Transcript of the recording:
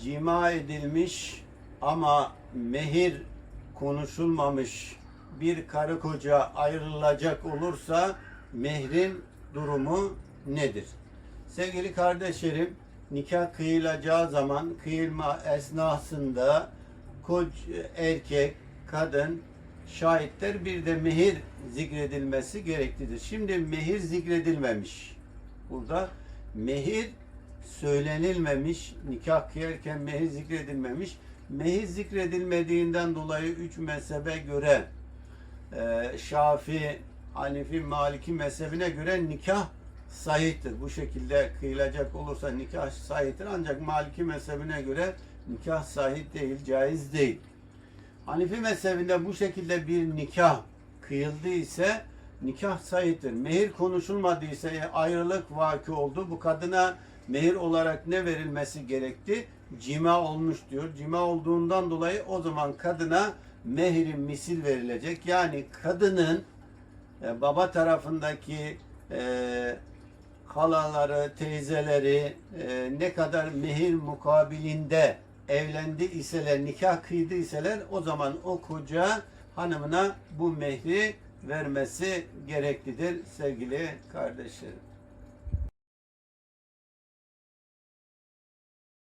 cima edilmiş ama mehir konuşulmamış bir karı koca ayrılacak olursa mehrin durumu nedir? Sevgili kardeşlerim, nikah kıyılacağı zaman kıyılma esnasında koç erkek, kadın, şahitler bir de mehir zikredilmesi gereklidir. Şimdi mehir zikredilmemiş. Burada mehir söylenilmemiş, nikah kıyarken mehir zikredilmemiş. Mehir zikredilmediğinden dolayı üç mezhebe göre e, Şafi, Hanifi, Maliki mezhebine göre nikah sahihtir. Bu şekilde kıyılacak olursa nikah sahihtir. Ancak Maliki mezhebine göre nikah sahih değil, caiz değil. Hanifi mezhebinde bu şekilde bir nikah kıyıldı ise nikah sahihtir. Mehir konuşulmadıysa e, ayrılık vaki oldu. Bu kadına mehir olarak ne verilmesi gerekti? Cima olmuş diyor. Cima olduğundan dolayı o zaman kadına mehrin misil verilecek. Yani kadının e, baba tarafındaki e, halaları, teyzeleri e, ne kadar mehir mukabilinde evlendi iseler, nikah kıydı iseler o zaman o koca hanımına bu mehri vermesi gereklidir sevgili kardeşlerim.